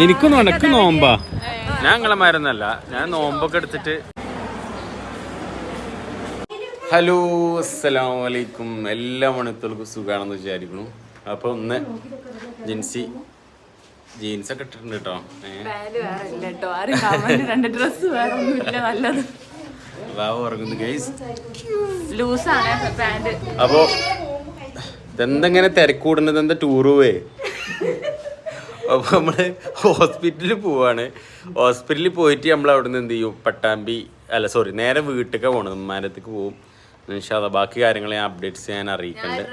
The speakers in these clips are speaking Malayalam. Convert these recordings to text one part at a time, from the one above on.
എനിക്കൊന്നും നടക്ക് നോമ്പാ. ഞാൻ നിങ്ങളമാരൊന്നല്ല ഞാൻ നോമ്പൊക്കെ എടുത്തിട്ട് ഹലോ അസ്സലാം വലൈക്കും എല്ലാ മണിത്തോൾക്കും സുഖാണെന്ന് വിചാരിക്കുന്നു. അപ്പൊ ഒന്ന് ജിൻസി ജീൻസ് ഒക്കെ ഇട്ടിട്ടുണ്ട് കേട്ടോ ഉറങ്ങുന്നു ഗൈസ് ലൂസാണ് അപ്പോ ഇതെന്തെങ്ങനെ തിരക്കൂടുന്നത് എന്താ ടൂർ പോവേ അപ്പൊ നമ്മൾ ഹോസ്പിറ്റലിൽ പോവാണ്. ഹോസ്പിറ്റലിൽ പോയിട്ട് നമ്മൾ അവിടെ നിന്ന് എന്ത് ചെയ്യും? പട്ടാമ്പി അല്ല സോറി നേരെ വീട്ടിലേക്ക് പോകണം ഉമ്മാനത്തേക്ക് പോവും. നിഷാദ ബാക്കി കാര്യങ്ങൾ ഞാൻ അപ്ഡേറ്റ്സ് ഞാൻ അറിയിക്കുന്നുണ്ട്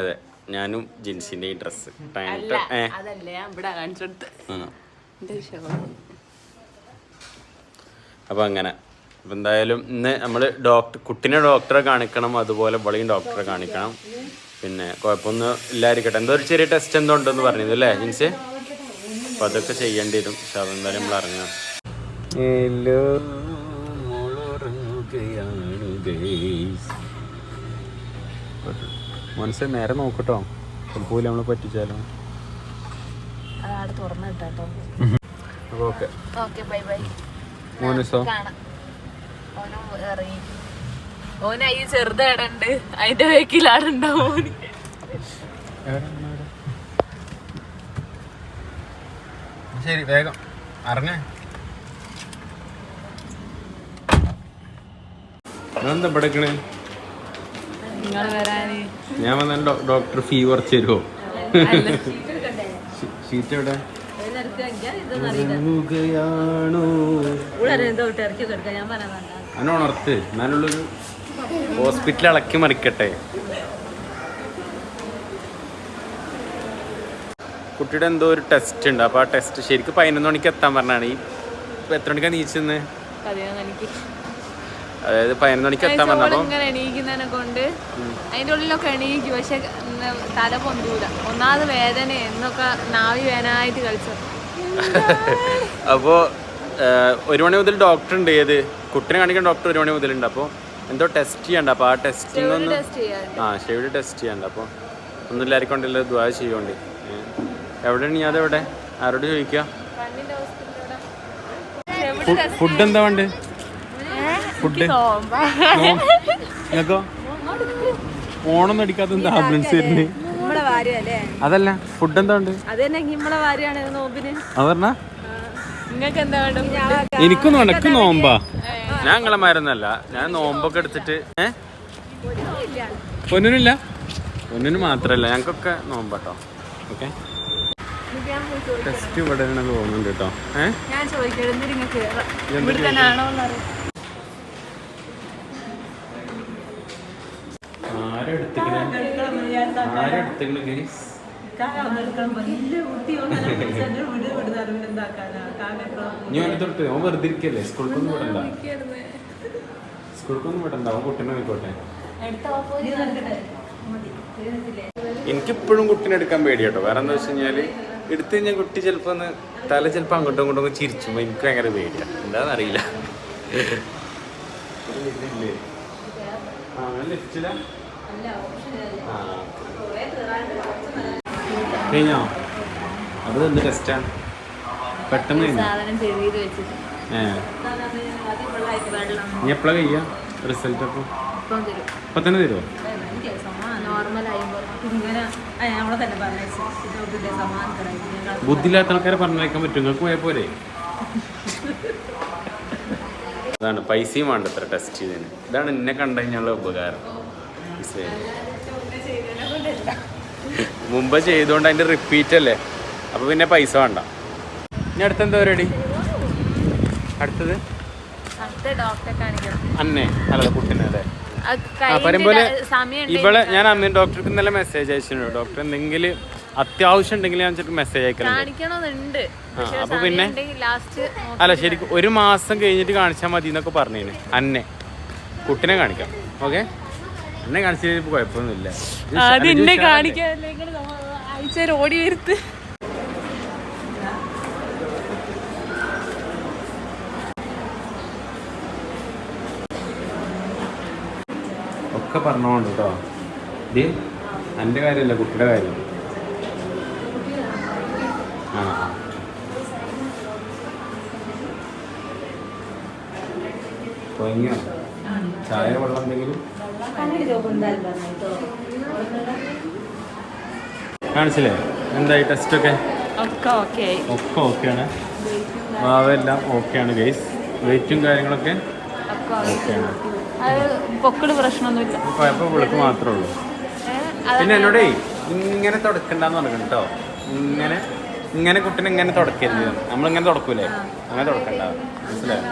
അതെ ഞാനും ജിൻസിന്റെ ഈ ഡ്രസ്സ് അപ്പൊ അങ്ങനെ. അപ്പൊ എന്തായാലും ഇന്ന് നമ്മൾ ഡോക്ടർ കുട്ടീനെ ഡോക്ടറെ കാണിക്കണം. അതുപോലെ ഇവളെയും ഡോക്ടറെ കാണിക്കണം. പിന്നെ കുഴപ്പമൊന്നും ഇല്ലായിരിക്കട്ടെ. എന്തോ ഒരു ചെറിയ ടെസ്റ്റ് എന്തോ ഉണ്ടെന്ന് പറഞ്ഞത് അല്ലേ ജിൻസ്? അപ്പൊ അതൊക്കെ ചെയ്യേണ്ടി വരും പക്ഷെ അതെന്തായാലും നമ്മൾ അറിഞ്ഞു. മനസ്സ് നേരെ നോക്കട്ടോ. ചിലപ്പോൾ നമ്മൾ പറ്റിച്ചാലോ? ഓക്കെ. Okay bye bye. മോനുസോ? കാണാം. ഓനും ഇറങ്ങി. ഓന് ഈ ചെറുത് ഇടണ്ട് അതിന്റെ വേക്കിലാടുണ്ടാവും ഓന്. ശരി വേഗം. അറിഞ്ഞേ എന്താ ഞാൻ വന്ന ഡോക്ടർ ഫീ കുറച്ച് തരുമോ ഷീറ്റ് എവിടെ? ഉറങ്ങുകയാണോ? അന്നെ ഉണർത്ത്. എന്നാലുള്ളൊരു ഹോസ്പിറ്റൽ ഇളക്കി മറിക്കട്ടെ. കുട്ടിയുടെ എന്തോ ഒരു ടെസ്റ്റ് ഉണ്ട്. അപ്പൊ ആ ടെസ്റ്റ് ശരിക്കും പതിനൊന്ന് മണിക്ക് എത്താൻ പറഞ്ഞാണ്. ഈ ഇപ്പൊ എത്ര മണിക്കാ നീച്ചെന്ന്? അതായത് പതിനൊന്ന് മണിക്ക് എത്താൻ ഇങ്ങനെ എണീക്കുന്നതിനെ കൊണ്ട് ഉള്ളിലൊക്കെ എണീക്കും. പക്ഷെ ഉം, തല പൊന്തൂല. ഒന്നാമത് വേദന എന്നൊക്കെ നാവി കളിച്ചു അപ്പോൾ ഒരു മണി മുതൽ ഡോക്ടർ ഉണ്ട്. ഏത്? കുട്ടിനെ കാണിക്കാൻ ഡോക്ടർ ഒരു മണി മുതലുണ്ട്. അപ്പോൾ എന്തോ ടെസ്റ്റ് ചെയ്യണ്ട അപ്പോൾ ആ ടെസ്റ്റിംഗ് ഒന്ന് ആ ഷെയ്ഡ് ടെസ്റ്റ് ചെയ്യണ്ട അപ്പോൾ ഒന്നും ഇല്ലായിരിക്കൊണ്ടല്ലോ ദ്വാ ചെയ്യോണ്ട്. എവിടെയാണ് നീ അതെവിടെ? ആരോട് ചോദിക്കുക ഹോസ്പിറ്റലിലൂടെ. ഫുഡ് എന്താ വേണ്ട? ഫുഡ് നിങ്ങൾക്കോ ഓണൊന്നും അടിക്കാത്ത എന്താ ആംബുലൻസ് വരുന്നത് അതല്ല ഫുഡ് എന്താ ഉണ്ട് അത് തന്നെ നോമ്പിന്. നിങ്ങൾക്ക് എന്താ വേണ്ട എനിക്കൊന്നും എനക്ക് നോമ്പാ. ഞാൻ നിങ്ങളമാരൊന്നല്ല. ഞാൻ നോമ്പൊക്കെ എടുത്തിട്ട് ഏ? പൊന്നിനില്ല പൊന്നിന് മാത്രല്ല ഞങ്ങൾക്കൊക്കെ നോമ്പാട്ടോ. ഓക്കെ? ടെസ്റ്റ് ഇവിടെ തോന്നുന്നുണ്ട് കേട്ടോ. ഏഹ് ഞാൻ എന്നറിയാം ആരെടുത്തിക്കണേ? ആരെടുത്തിക്കണ ഗൈസ്? തൊട്ട് ഓൻ വെറുതെ ഇരിക്കല്ലേ? സ്കൂൾക്കൊന്നും വിടണ്ട. സ്കൂൾക്കൊന്നും വിടണ്ട അവൻ കുട്ടീനെ എനിക്കിപ്പോഴും കുട്ടീനെ എടുക്കാൻ പേടി കേട്ടോ വേറെ എന്താ വെച്ച് കഴിഞ്ഞാൽ എടുത്തു കഴിഞ്ഞാൽ കുട്ടി ചിലപ്പോ ഒന്ന് തല ചിലപ്പോ അങ്ങോട്ടും ഇങ്ങോട്ടും ഒന്ന് ചിരിച്ചു. എനിക്ക് ഭയങ്കര പേടിയാ. എന്താന്ന് അറിയില്ല. ലിഫ്റ്റിലാ? ആ. കഴിഞ്ഞോ? അത് എന്ത് ടെസ്റ്റാണ് പെട്ടെന്ന് നീ എപ്പോഴാ കഴിയാ? റിസൾട്ട് അപ്പോൾ ഇപ്പം തന്നെ തരുമോ ബുദ്ധിയില്ലാത്ത ആൾക്കാരെ പറഞ്ഞേക്കാൻ പറ്റും. നിങ്ങൾക്ക് പോയാൽ പോരെ? അതാണ് പൈസയും വേണ്ടത്ര ടെസ്റ്റ് ചെയ്തതിന്. ഇതാണ് എന്നെ കണ്ടു ഉപകാരം? മുമ്പ് ചെയ്തുകൊണ്ട് അതിന്റെ റിപ്പീറ്റ് അല്ലേ? അപ്പൊ പിന്നെ പൈസ വേണ്ട. ഇനി അടുത്ത എന്താ പരിപാടി? അടുത്തത്? അന്നേ. അല്ല കുട്ടിനെ അല്ലേ? പറയുമ്പോലെ ഇവളെ ഞാൻ അമ്മയും ഡോക്ടർക്ക് ഇന്നലെ മെസ്സേജ് അയച്ചിട്ടുണ്ട്. ഡോക്ടർ എന്തെങ്കിലും അത്യാവശ്യം ഉണ്ടെങ്കിൽ ഞാൻ ചെറിയ മെസ്സേജ് അയക്കലുണ്ട്. അപ്പൊ പിന്നെ? അല്ല ശരിക്കും ഒരു മാസം കഴിഞ്ഞിട്ട് കാണിച്ചാൽ മതി എന്നൊക്കെ പറഞ്ഞേ അന്നെ. കുട്ടിനെ കാണിക്കാം. ഓക്കെ? എന്നെ കാണിച്ചു കുഴപ്പമൊന്നുമില്ല. അത് എന്നെ കാണിക്കാൻ വരുത്ത്. ഒക്കെ പറഞ്ഞോണ്ട് കേട്ടോ എന്റെ കാര്യമല്ല കുട്ടിയുടെ കാര്യം. ചായ വെള്ളം എന്തെങ്കിലും? കാണിച്ചില്ലേ? എന്തായി ടെസ്റ്റ് ഒക്കെ? ഒക്കെ ഓക്കെയാണ് മാവെല്ലാം ഓക്കെയാണ് ഗൈസ് വെയിറ്റും കാര്യങ്ങളൊക്കെ ഓക്കെയാണ് വിളക്ക് മാത്രമേ ഉള്ളൂ. പിന്നെ എന്നോടേ ഇങ്ങനെ തുടക്കണ്ടെന്ന് പറഞ്ഞു കേട്ടോ ഇങ്ങനെ ഇങ്ങനെ കുട്ടീനെ ഇങ്ങനെ തുടക്കരുത്. നമ്മളിങ്ങനെ തുടക്കൂലേ? അങ്ങനെ തുടക്കണ്ട. മനസ്സിലായോ?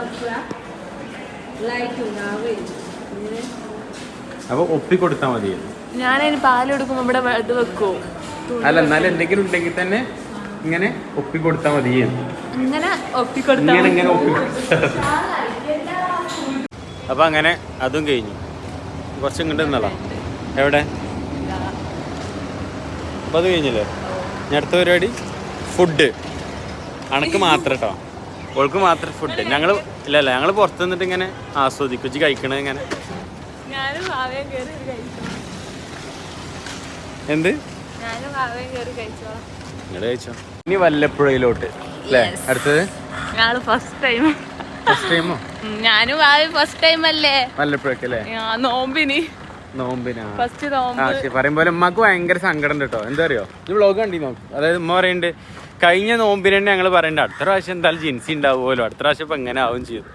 അപ്പൊ ഒപ്പി മതിയായിരുന്നു മതി ഞാനതിന് പാൽ കൊടുക്കുമ്പോൾ ഇവിടെ ഇത് വെക്കുമോ അല്ല എന്നാലും എന്തെങ്കിലും ഉണ്ടെങ്കിൽ തന്നെ ഇങ്ങനെ ഒപ്പി മതിയായിരുന്നു മതി ഇങ്ങനെ ഒപ്പിക്കൊടുത്താൽ ഇങ്ങനെ ഇങ്ങനെ ഒപ്പി അപ്പൊ അങ്ങനെ അതും കഴിഞ്ഞു. കുറച്ചും ഇങ്ങോട്ട് നിന്നല്ലോ എവിടെ? അപ്പൊ അത് കഴിഞ്ഞില്ലേ? ഞാൻ അടുത്ത പരിപാടി? ഫുഡ്. അണക്ക് മാത്രം കേട്ടോ ഓൾക്ക് മാത്രം ഫുഡ്. ഞങ്ങൾ ഇല്ല അല്ല ഞങ്ങൾ പുറത്ത് നിന്നിട്ട് ഇങ്ങനെ ആസ്വദിക്കും. കഴിക്കണത് ഇങ്ങനെ ഞാനും കയറി കഴിച്ചോളാം. എന്ത്? ഞാനും ഭാവയും കയറി കഴിച്ചോളാം. നിങ്ങൾ കഴിച്ചോ. ഇനി വല്ലപ്പുഴയിലോട്ട് അല്ലേ? അടുത്തത്? ഞങ്ങൾ ഫസ്റ്റ് ടൈം ഫസ്റ്റ് ടൈമോ ഞാനും ഫസ്റ്റ് ടൈം അല്ലേ? നോമ്പിനാ. ഉമ്മക്ക് ഭയങ്കര സങ്കടം കേട്ടോ എന്താ അറിയോ? ഇത് വ്ളോഗ് കണ്ടി നോക്ക് അതായത് ഉമ്മ പറയുന്നുണ്ട് കഴിഞ്ഞ നോമ്പിന് തന്നെ ഞങ്ങൾ പറയണ്ട അടുത്ത പ്രാവശ്യം എന്തായാലും ജിൻസി ഉണ്ടാവുമല്ലോ. അടുത്ത പ്രാവശ്യം ഇപ്പം എങ്ങനെ ആവും ചെയ്തു.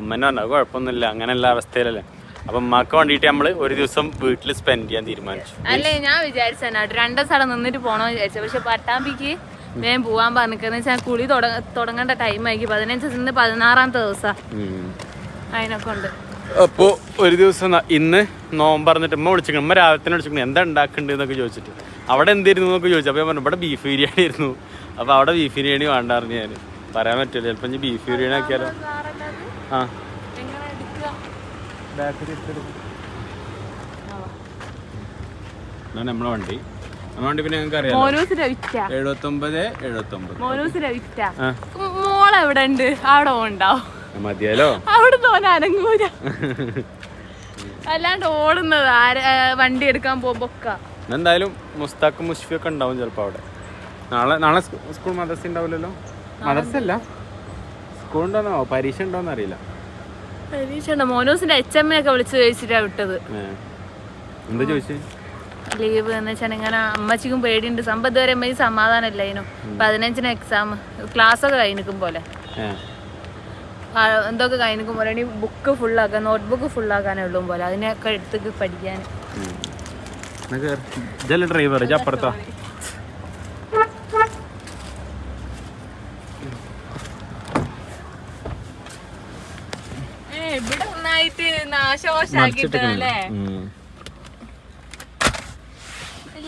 ഉമ്മനെ പറഞ്ഞു "അത് കുഴപ്പമൊന്നുമില്ല. അങ്ങനെയുള്ള അവസ്ഥയിലല്ലേ. അപ്പം മക്ക വേണ്ടിയിട്ട് നമ്മൾ ഒരു ദിവസം വീട്ടിൽ സ്പെൻഡ് ചെയ്യാൻ തീരുമാനിച്ചു. അല്ലേ ഞാൻ വിചാരിച്ചാ രണ്ടു ദിവസം അവിടെ നിന്നിട്ട് പോണോന്ന് വിചാരിച്ചു പക്ഷെ പട്ടാമ്പിക്ക് വേഗം പോവാൻ പറഞ്ഞു വെച്ചാൽ കുളി തുടങ്ങ തുടങ്ങേണ്ട ടൈം ആയി പതിനഞ്ച് പതിനാറാമത്തെ ദിവസം. അതിനൊക്കെ ഉണ്ട്. അപ്പോൾ ഒരു ദിവസം ഇന്ന് നോമ്പ് പറഞ്ഞിട്ട് ഉമ്മ വിളിച്ചിരിക്കണം ഉമ്മ രാവിലെ തന്നെ വിളിച്ചിരിക്കണം എന്താ ഉണ്ടാക്കുന്നുണ്ട് എന്നൊക്കെ ചോദിച്ചിട്ട്. അവിടെ എന്തായിരുന്നു എന്നൊക്കെ ചോദിച്ചു. അപ്പോൾ ഞാൻ പറഞ്ഞു ഇവിടെ ബീഫ് ബിരിയാണി ആയിരുന്നു. അപ്പോൾ അവിടെ ബീഫ് ബിരിയാണി വേണ്ടായിരുന്നു പറഞ്ഞു ഞാൻ പറയാൻ പറ്റില്ല ചിലപ്പോൾ ബീഫ് ബിരിയാണി ആക്കിയാലോ? ആ. ബാക്കിൽ ഇതാണ് നമ്മളെ വണ്ടി. നമ്മളെ വണ്ടി പിന്നെ ഞങ്ങൾക്ക് അറിയാം മോനൂസിന്റെ വിറ്റ എഴുപത്തൊമ്പത് എഴുപത്തൊമ്പത്. മോനൂസിന്റെ വിറ്റ ആ. എവിടെ ഉണ്ട് അവിടെ ഉണ്ടാവും മതിയാലോ അവിടെ തോന്നെ അനങ്ങൂല. അല്ലാണ്ട് ഓടുന്നത് ആര് ആ, വണ്ടി എടുക്കാൻ പോകുമ്പോ എന്തായാലും മുസ്താഖും മുഷ്ഫിയൊക്കെ ഉണ്ടാവും ചിലപ്പോൾ അവിടെ. നാളെ നാളെ സ്കൂൾ മദ്രസ ഉണ്ടാവില്ലല്ലോ? മദ്രസ അല്ല സ്കൂൾ ഉണ്ടോന്നോ? പരീക്ഷ ഉണ്ടോന്ന് അറിയില്ല പരീക്ഷ മോനൂസിന്റെ എച്ച് എമ്മിനൊക്കെ വിളിച്ചു ചോദിച്ചിട്ടാ വിട്ടത്. എന്താ ചോദിച്ചേ? ലീവ് എന്ന് വെച്ചാൽ ഇങ്ങനെ അമ്മച്ചിക്കും പേടിയുണ്ട്. സമ്പത്ത് വരെ അമ്മയ്ക്ക് സമാധാനം അതിനും. പതിനഞ്ചിന് എക്സാം ക്ലാസ് ഒക്കെ കഴിഞ്ഞിരിക്കും പോലെ എന്തൊക്കെ കഴിഞ്ഞിരിക്കും പോലെ. ഇനി ബുക്ക് ഫുള്ളാക്കാൻ നോട്ട് ബുക്ക് ആക്കാനേ ഉള്ളൂ പോലെ. അതിനൊക്കെ എടുത്തേക്ക് പഠിക്കാൻ. ഡ്രൈവർ അപ്പുറത്താ ഇവിടെ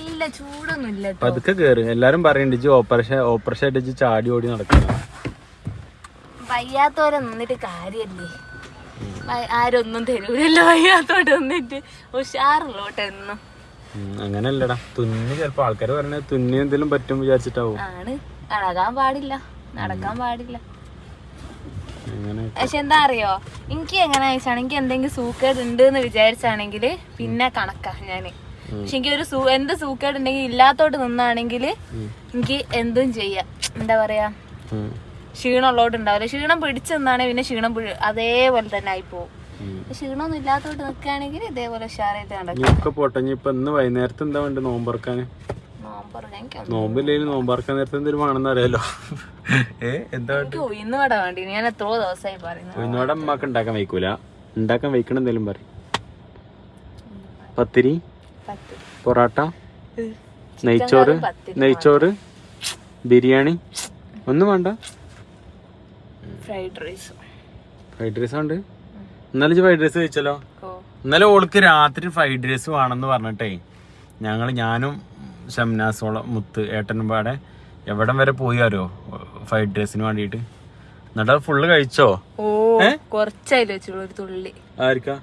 ഇല്ല ചൂടൊന്നും ഇല്ല കേട്ടോ പതുക്കെ കേറി. എല്ലാരും പറയുന്നുണ്ട് ഓപ്പറേഷൻ ഓപ്പറേഷൻ ആയിട്ട് ചാടി ഓടി നടക്കുന്നു വയ്യാത്തോരെ നിന്നിട്ട് കാര്യല്ലേ? ആരൊന്നും തരൂലല്ലോ വയ്യാത്തോട്ട് നിന്നിട്ട്. ഉഷാറുള്ളോട്ടെ എന്നും. അങ്ങനല്ലടാ. തുന്നി ചെലപ്പോ ആൾക്കാര് പറഞ്ഞ തുന്നി എന്തെങ്കിലും പറ്റും വിചാരിച്ചിട്ടാവും. ആണ്. നടക്കാൻ പാടില്ല. നടക്കാൻ പാടില്ല. പക്ഷെ എന്താ അറിയോ? എനിക്ക് എങ്ങനെ വെച്ചാണ് എനിക്ക് എന്തെങ്കിലും സൂക്കേട് ഉണ്ട് എന്ന് വിചാരിച്ചാണെങ്കിൽ പിന്നെ കണക്കാ ഞാൻ. പക്ഷെ എനിക്ക് ഒരു സൂ എന്ത് സൂക്കേട് ഉണ്ടെങ്കിൽ ഇല്ലാത്തോട്ട് നിന്നാണെങ്കിൽ എനിക്ക് എന്തും ചെയ്യാം. എന്താ പറയാ. ക്ഷീണമുള്ളോട്ട് ഉണ്ടാവില്ല ക്ഷീണം പിടിച്ചു നിന്നാണെങ്കിൽ പിന്നെ ക്ഷീണം അതേപോലെ തന്നെ ആയി പോകും. ക്ഷീണമൊന്നും ഇല്ലാത്തോട്ട് നിൽക്കുകയാണെങ്കിൽ ഇതേപോലെ ഉഷാറായിട്ട് നടക്കും. പോട്ടെ. ഇനി ഇപ്പൊ ഇന്ന് വൈകുന്നേരത്ത് എന്താ വേണ്ടത് നോമ്പറക്കാൻ? നോമ്പില്ലേലും നോമ്പാർക്കാൻ നേരത്തെ എന്തെങ്കിലും വേണമെന്ന് അറിയാലോ. ഏ എന്താ വേണ്ടി. ഞാൻ എത്രയോ ദിവസമായി പറയുന്നു അമ്മയ്ക്ക് ഉണ്ടാക്കാൻ വയ്ക്കൂല. ഉണ്ടാക്കാൻ വയ്ക്കണം എന്തെങ്കിലും പറയും. പത്തിരി പൊറാട്ട പൊറോട്ട നെയ്ച്ചോറ് നെയ്ച്ചോറ് ബിരിയാണി ഒന്നും വേണ്ട. Fried rice. ഫ്രൈഡ് റൈസ് ഉണ്ട്. ഇന്നലെ ഫ്രൈഡ് റൈസ് കഴിച്ചല്ലോ? ഓ. ഇന്നലെ ഓൾക്ക് രാത്രി ഫ്രൈഡ് റൈസ് വേണമെന്ന് പറഞ്ഞിട്ടേ ഞങ്ങൾ ഞാനും ഷംനാസോളം മുത്ത് ഏട്ടനും പാടെ എവിടം വരെ പോയി അറിയോ ഫ്രൈഡ് റൈസിന് വേണ്ടിയിട്ട് എന്നിട്ട് അത് ഫുള്ള് കഴിച്ചോ? ഓ കുറച്ചായാലും വെച്ചുള്ളൂ ഒരു തുള്ളി. ആർക്കാ?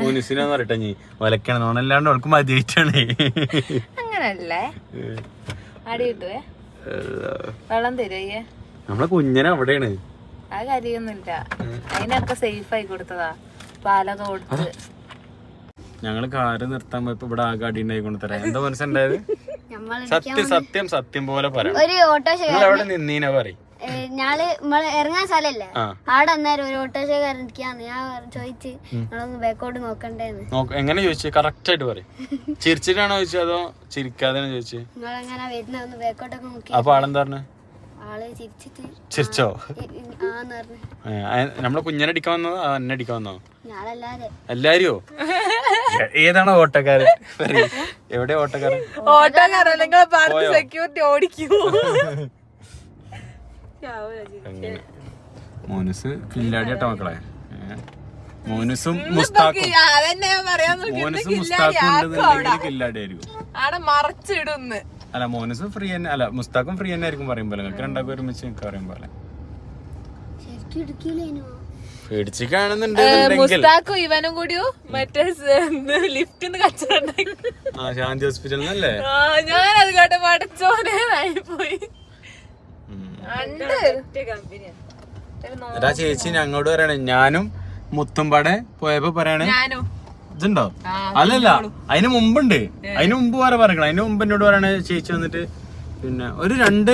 മുനിസിനാന്ന് പറയട്ടെ നീ വലക്കണം നോണല്ലാണ്ട് അവൾക്ക് മതിയായിട്ടാണേ. അങ്ങനല്ലേ? അടി കിട്ടുവേ? വെള്ളം തരുവയ്യേ നമ്മളെ കുഞ്ഞനെ അവിടെയാണ്. ആ കാര്യൊന്നുമില്ല അതിനൊക്കെ സേഫ് ആയി കൊടുത്തതാ. പാലൊക്കെ കൊടുത്ത്. ഞങ്ങൾ കാറ് നിർത്താൻ പോയപ്പോ ഇവിടെ ആകെ അടി ഉണ്ടായിക്കൊണ്ട് തരാം എന്താ മനസ്സുണ്ടായത്? സത്യം സത്യം സത്യം പോലെ ഒരു ഓട്ടോ നിങ്ങൾ എവിടെ നിന്നീന പറയും? ഏ, ഞാൾ നമ്മൾ ഇറങ്ങാൻ സ്ഥലല്ലേ? ആടെ അന്നേരം ഒരു ഓട്ടോറിക്ഷക്കാരൻ ഇരിക്കാന്ന് ഞാൻ ചോദിച്ച് നിങ്ങളൊന്ന് ബാക്കോട്ട് നോക്കണ്ടേന്ന്. എങ്ങനെ ചോദിച്ചു? കറക്റ്റ് ആയിട്ട് പറയും. ചിരിച്ചിട്ടാണോ ചോദിച്ചത് അതോ ചിരിക്കാതെ ചോദിച്ചു? നിങ്ങളെങ്ങനെ വരുന്ന? ഒന്ന് ബാക്കോട്ടൊക്കെ നോക്കി അപ്പൊ ആളെന്താ പറഞ്ഞു? ചിരിച്ചോ? നമ്മളെ കുഞ്ഞനെ അടിക്കാൻ വന്നോ? എന്നെ അടിക്കാൻ വന്നോ? എല്ലാരെയോ? ഏതാണ് ഓട്ടക്കാരൻ. എവിടെ ഓട്ടക്കാരൻ? ഓട്ടക്കാരൻ നിങ്ങൾ സെക്യൂരിറ്റി ഓടിക്കൂ. മോനുസ് കില്ലാടി കേട്ടോ മക്കളെ. മോനുസും മുസ്താഖും അതന്നെ ഞാൻ പറയാൻ മോനുസും മുസ്താഖും കില്ലാടി ആയിരിക്കും. ആടെ മറച്ചിടുന്ന്. അല്ല മോനസ് ഫ്രീ തന്നെ. അല്ല മുസ്താഖും ഫ്രീ തന്നെ ആയിരിക്കും പറയും പോലെ നിങ്ങൾക്ക് രണ്ടാക്കും ഒരുമിച്ച് നിൽക്കാൻ പറയും പോലെ ശരിക്കും ഇടുക്കിയില്ലേനു പേടിച്ച് ഇവനും കൂടിയോ മറ്റേ ലിഫ്റ്റ് ആ ശാന്തി ഹോസ്പിറ്റലിൽ ഞാൻ അത് കേട്ട് പോയി ചേച്ചി ഞങ്ങളോട് പറയണേ. ഞാനും മുത്തുംപാടെ പോയപ്പോ പറയണേ. ഞാനും. ഇതുണ്ടോ അല്ലല്ല അതിന് മുമ്പുണ്ട്. അതിന് മുമ്പ് വരെ പറയണം അതിന് മുമ്പ് എന്നോട് പറയണ ചേച്ചി വന്നിട്ട് പിന്നെ ഒരു രണ്ട്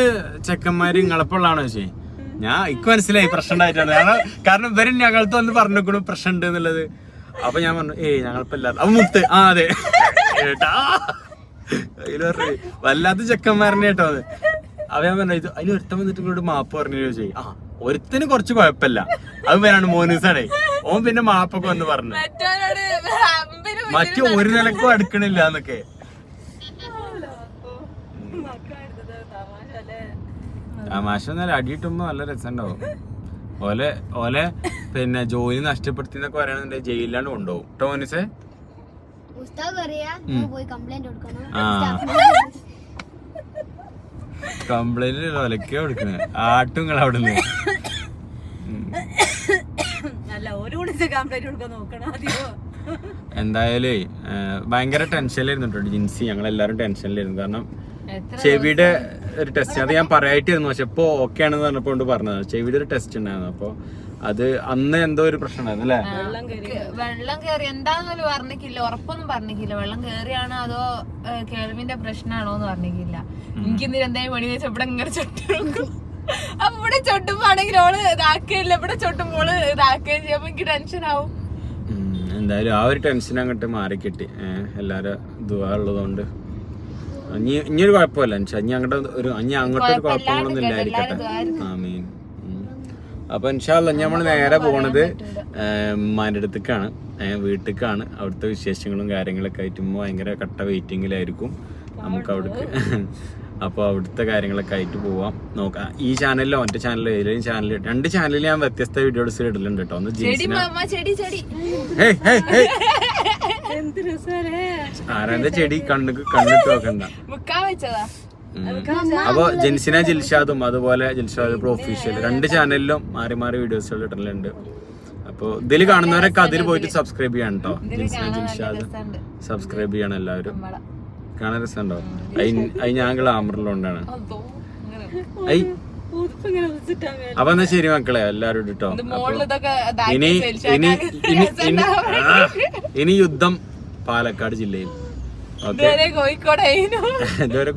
ചെക്കന്മാര് ഇങ്ങളപ്പുള്ളാണോ ചേച്ചി ഞാൻ ഇക്ക് മനസ്സിലായി പ്രശ്നം ഉണ്ടായിട്ടാണ് കാരണം കാരണം ഇവരും ഞങ്ങൾക്ക് വന്ന് പറഞ്ഞേക്കണു പ്രശ്നം ഉണ്ട് എന്നുള്ളത്. അപ്പൊ ഞാൻ പറഞ്ഞു ഏയ് ഞങ്ങളിപ്പോ എല്ലാവരും അപ്പൊ മുത്ത് ആ അതെ. കേട്ടാ പറഞ്ഞു വല്ലാത്ത ചെക്കന്മാരനെ കേട്ടോ അത്. അപ്പൊ ഞാൻ പറഞ്ഞു ഇത് അതിൽ ഒരുത്തം വന്നിട്ട് ഇങ്ങോട്ട് മാപ്പ് പറഞ്ഞു ചോദിച്ചു. ആ ഒരുത്തിന് കുറച്ച് കുഴപ്പമില്ല. അത് പേരാണ് മോനൂസാണേ. ഓൻ പിന്നെ മാപ്പൊക്കെ വന്ന് പറഞ്ഞു. മറ്റു ഒരു നിലക്കും അടുക്കണില്ല എന്നൊക്കെ. തമാശ എന്നാൽ അടിയിട്ടുമ്പോ നല്ല രസമുണ്ടാവും ഓലെ ഓലെ പിന്നെ ജോലി നഷ്ടപ്പെടുത്തി എന്നൊക്കെ പറയണെ ജയിലിലാണ് കൊണ്ടുപോകും കേട്ടോ പോയി കംപ്ലൈന്റ് കൊടുക്കണം. കംപ്ലൈന്റ് ഒലക്കെ കൊടുക്കണേ. ആട്ടും നിങ്ങൾ അവിടെ നിന്ന് അല്ല ഒരു കുടിച്ച് കംപ്ലൈന്റ് കൊടുക്കാൻ നോക്കണം അതെയോ എന്തായാലേ ഭയങ്കര ടെൻഷനിലായിരുന്നു കേട്ടോ ജിൻസി. ഞങ്ങൾ എല്ലാവരും ടെൻഷനിലായിരുന്നു കാരണം ചെവിയുടെ ഒരു ടെസ്റ്റ് അത് ഞാൻ പറയായിട്ടായിരുന്നു. പക്ഷെ ഇപ്പൊ ഓക്കെ ആണെന്ന് പറഞ്ഞപ്പോ കൊണ്ട് പറഞ്ഞത്. ചെവിയുടെ ഒരു ടെസ്റ്റ് ഉണ്ടായിരുന്നു. അപ്പൊ അത് അന്ന് എന്തോ ഒരു പ്രശ്നം വെള്ളം അല്ലേ? വെള്ളം കയറി എന്താന്നൊരു പറഞ്ഞിട്ടില്ല ഉറപ്പൊന്നും പറഞ്ഞിട്ടില്ല വെള്ളം കേറിയാണോ അതോ കേൾവിന്റെ പ്രശ്നമാണോ എന്ന് പറഞ്ഞിട്ടില്ല എനിക്ക് ഇന്നിട്ട് എന്തായാലും പണി വെച്ചാൽ ഇവിടെ ഇങ്ങനെ ചൊട്ടും അപ്പൊ ഇവിടെ ചൊട്ടുമ്പോ ആണെങ്കിൽ ഓൾ ഇതാക്കുകയില്ല ഇവിടെ ചൊട്ടുമ്പോൾ ഇതാക്കുകയും ചെയ്യും അപ്പൊ എനിക്ക് ടെൻഷൻ ആവും. എന്തായാലും ആ ഒരു ടെൻഷൻ അങ്ങോട്ട് മാറിക്കിട്ടി ഏഹ്, എല്ലാരും ദുവാ ഉള്ളതുകൊണ്ട്. ഇനി ഇനിയൊരു കുഴപ്പമില്ല. ഇൻഷാ. ഇനി അങ്ങോട്ട് ഒരു ഇനി അങ്ങോട്ട് ഒരു കുഴപ്പങ്ങളൊന്നും ഇല്ലായിരിക്കട്ടെ ആ മീൻ അപ്പൊ ഇൻഷാല്ല നമ്മൾ നേരെ പോണത് ഉമ്മാന്റെ അടുത്തേക്കാണ്. വീട്ടിലേക്കാണ് അവിടുത്തെ വിശേഷങ്ങളും കാര്യങ്ങളൊക്കെ ആയിട്ട് ഭയങ്കര കട്ട വെയിറ്റിങ്ങിലായിരിക്കും നമുക്ക് അവിടേക്ക് അപ്പോൾ അവിടുത്തെ കാര്യങ്ങളൊക്കെ ആയിട്ട് പോവാം. നോക്കാം. ഈ ചാനലിലോ മറ്റേ ചാനലിലോ ഏതെങ്കിലും ചാനലിൽ രണ്ട് ചാനലിൽ ഞാൻ വ്യത്യസ്ത വീഡിയോസ് ഇടലുണ്ട് കേട്ടോ. ഒന്ന് ആരാന്റെ ചെടി കണ്ണുക്ക് കണ്ണിട്ട് നോക്കണ്ട. അപ്പൊ ജെൻസിന ജിൽഷാദും അതുപോലെ ജിൽഷാദ് പ്രൊഫീഷ്യൽ രണ്ട് ചാനലിലും മാറി മാറി വീഡിയോസ് ഇടലുണ്ട്. അപ്പൊ ഇതിൽ കാണുന്നവരൊക്കെ അതിൽ പോയിട്ട് സബ്സ്ക്രൈബ് ചെയ്യണം കേട്ടോ. ജെൻസിന ജിൽഷാദ്. സബ്സ്ക്രൈബ് ചെയ്യണം എല്ലാവരും. കാണാൻ രസമുണ്ടോ? അത് ഞാൻ ഗ്ലാമറിലുണ്ടാണ് ഐ. അപ്പൊ എന്നാ ശരി മക്കളെ എല്ലാരും കേട്ടോ ഇതാക്കി ഇനി ഇനി ഇനി യുദ്ധം പാലക്കാട് ജില്ലയിൽ. ഇതുവരെ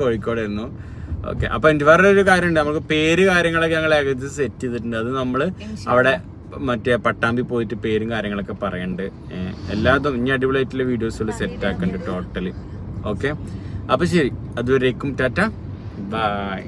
കോഴിക്കോടായിരുന്നു ഓക്കെ. അപ്പൊ എനിക്ക് വേറെ ഒരു കാര്യമുണ്ട്. നമുക്ക് പേര് കാര്യങ്ങളൊക്കെ ഞങ്ങൾ ഏകദേശം സെറ്റ് ചെയ്തിട്ടുണ്ട്. അത് നമ്മൾ അവിടെ മറ്റേ പട്ടാമ്പി പോയിട്ട് പേരും കാര്യങ്ങളൊക്കെ പറയണ്ട്. എല്ലാതും ഇനി അടിപൊളിയായിട്ടുള്ള വീഡിയോസുകൾ സെറ്റ് ആക്കുന്നുണ്ട് ടോട്ടൽ ഓക്കെ? അപ്പോൾ ശരി. അതുവരേക്കും ടാറ്റ. ബൈ.